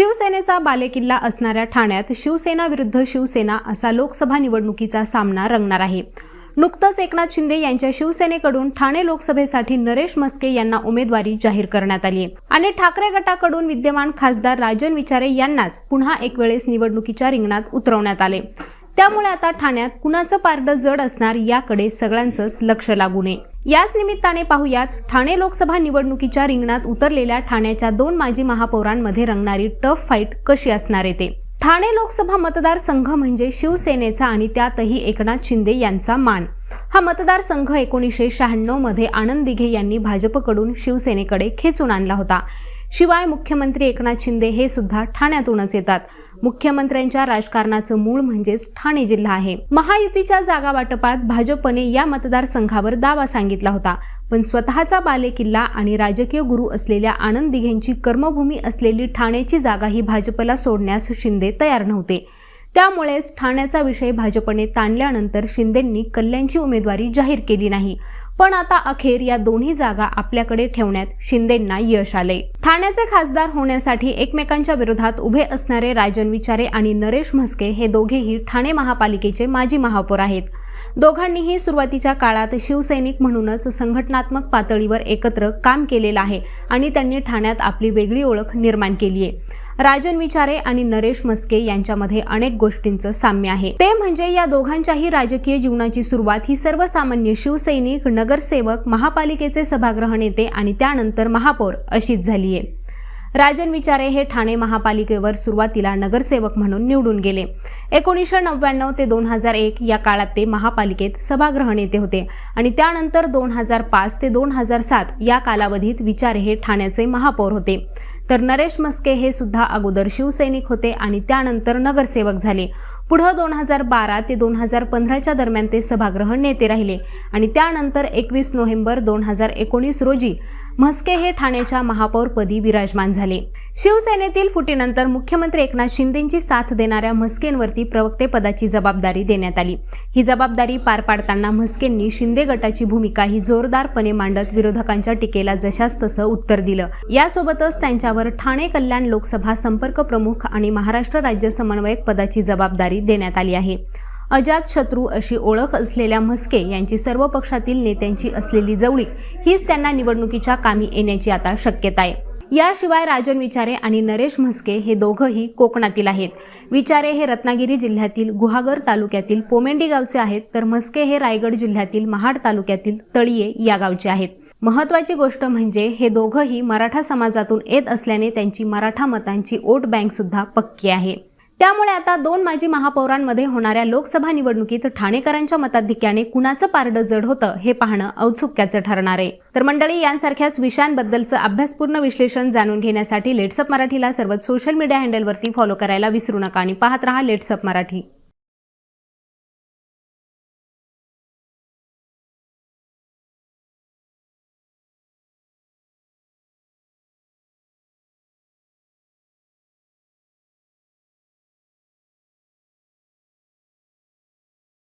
शिवसेनेचा बालेकिल्ला असणाऱ्या ठाण्यात शिवसेना विरुद्ध शिवसेना असा लोकसभा निवडणुकीचा सामना रंगणार आहे. नुकतंच एकनाथ शिंदे यांच्या शिवसेनेकडून ठाणे लोकसभेसाठी नरेश मस्के यांना उमेदवारी जाहीर करण्यात आली आणि ठाकरे गटाकडून विद्यमान खासदार राजन विचारे यांनाच पुन्हा एक वेळेस निवडणुकीच्या रिंगणात उतरवण्यात आले. त्यामुळे आता ठाण्यात कुणाचं पारडं जड असणार याकडे सगळ्यांचंच लक्ष लागू नये. याच निमित्ताने पाहुयात ठाणे लोकसभा निवडणुकीच्या रिंगणात उतरलेल्या ठाण्याच्या दोन माजी महापौरांमध्ये रंगणारी टफ फाईट कशी असणार येते ठाणे लोकसभा मतदारसंघ म्हणजे शिवसेनेचा आणि त्यातही एकनाथ शिंदे यांचा मान. हा मतदारसंघ एकोणीसशे शहाण्णवमध्ये आनंद दिघे यांनी भाजपकडून शिवसेनेकडे खेचून आणला होता. शिवाय मुख्यमंत्री एकनाथ शिंदे हे सुद्धा ठाण्यातूनच येतात. मुख्यमंत्र्यांच्या राजकारणाचं मूळ म्हणजेच ठाणे जिल्हा आहे. महायुतीच्या जागा वाटपात भाजपने या मतदारसंघावर दावा सांगितला होता. पण स्वतःचा बालेकिल्ला आणि राजकीय गुरु असलेल्या आनंद दिघेंची कर्मभूमी असलेली ठाण्याची जागा ही भाजपला सोडण्यास शिंदे तयार नव्हते. त्यामुळेच ठाण्याचा विषय भाजपने ताणल्यानंतर शिंदेंनी कल्याणची उमेदवारी जाहीर केली नाही. पण आता अखेर या दोन्ही जागा आपल्याकडे ठेवण्यात शिंदेंना यश आले. ठाण्याचे खासदार होण्यासाठी एकमेकांच्या विरोधात उभे असणारे राजन विचारे आणि नरेश म्हस्के हे दोघेही ठाणे महापालिकेचे माजी महापौर आहेत. दोघांनीही सुरुवातीच्या काळात शिवसैनिक म्हणूनच संघटनात्मक पातळीवर एकत्र काम केलेलं आहे आणि त्यांनी ठाण्यात आपली वेगळी ओळख निर्माण केली आहे. राजन विचारे आणि नरेश मस्के यांच्यामध्ये अनेक गोष्टींचं साम्य आहे. ते म्हणजे या दोघांच्याही राजकीय जीवनाची सुरुवात ही सर्वसामान्य शिवसैनिक नगरसेवक महापालिकेचे सभागृह नेते आणि त्यानंतर महापौर अशीच झाली आहे राजन विचारे हे ठाणे महापालिकेवर सुरुवातीला नगरसेवक म्हणून निवडून गेले. एकोणीसशे नव्याण्णव ते दोन हजार एक या काळात ते महापालिकेत सभागृह नेते होते आणि त्यानंतर दोन हजार पाच ते दोन हजार सात या कालावधीत विचारे हे ठाण्याचे महापौर होते. तर नरेश मस्के हे सुद्धा अगोदर शिवसैनिक होते आणि त्यानंतर नगरसेवक झाले. पुढं दोन हजार बारा ते दोन हजार पंधराच्या दरम्यान ते सभागृह नेते राहिले आणि त्यानंतर एकवीस नोव्हेंबर दोन हजार एकोणीस रोजी म्हस्के हे ठाण्याच्या महापौरपदी विराजमान झाले. शिवसेनेतील फुटीनंतर मुख्यमंत्री एकनाथ शिंदेंची साथ देणाऱ्या म्हस्केंवरती प्रवक्तेपदाची जबाबदारी देण्यात आली. ही जबाबदारी पार पाडताना म्हस्केंनी शिंदे गटाची भूमिका ही जोरदारपणे मांडत विरोधकांच्या टीकेला जशास तसं उत्तर दिलं. यासोबतच त्यांच्यावर ठाणे कल्याण लोकसभा संपर्क प्रमुख आणि महाराष्ट्र राज्य समन्वयक पदाची जबाबदारी देण्यात आली आहे. अजात शत्रू अशी ओळख असलेल्या म्हस्के यांची सर्व पक्षातील नेत्यांची असलेली जवळीक हीच त्यांना निवडणुकीच्या कामी येण्याची आता शक्यता आहे. याशिवाय राजन विचारे आणि नरेश म्हस्के हे दोघंही कोकणातील आहेत. विचारे हे रत्नागिरी जिल्ह्यातील गुहागर तालुक्यातील पोमेंडी गावचे आहेत तर म्हस्के हे रायगड जिल्ह्यातील महाड तालुक्यातील तळीये या गावचे आहेत. महत्वाची गोष्ट म्हणजे हे दोघंही मराठा समाजातून येत असल्याने त्यांची मराठा मतांची वोट बँक सुद्धा पक्की आहे. त्यामुळे आता दोन माजी महापौरांमध्ये होणाऱ्या लोकसभा निवडणुकीत ठाणेकरांच्या मताधिक्याने कुणाचं पारडं जड होतं हे पाहणं औत्सुक्याचं ठरणार आहे. तर मंडळी यांसारख्याच विषयांबद्दलचं अभ्यासपूर्ण विश्लेषण जाणून घेण्यासाठी लेट्सअप मराठीला सर्वच सोशल मीडिया हँडलवरती फॉलो करायला विसरू नका आणि पाहत रहा लेट्सअप मराठी.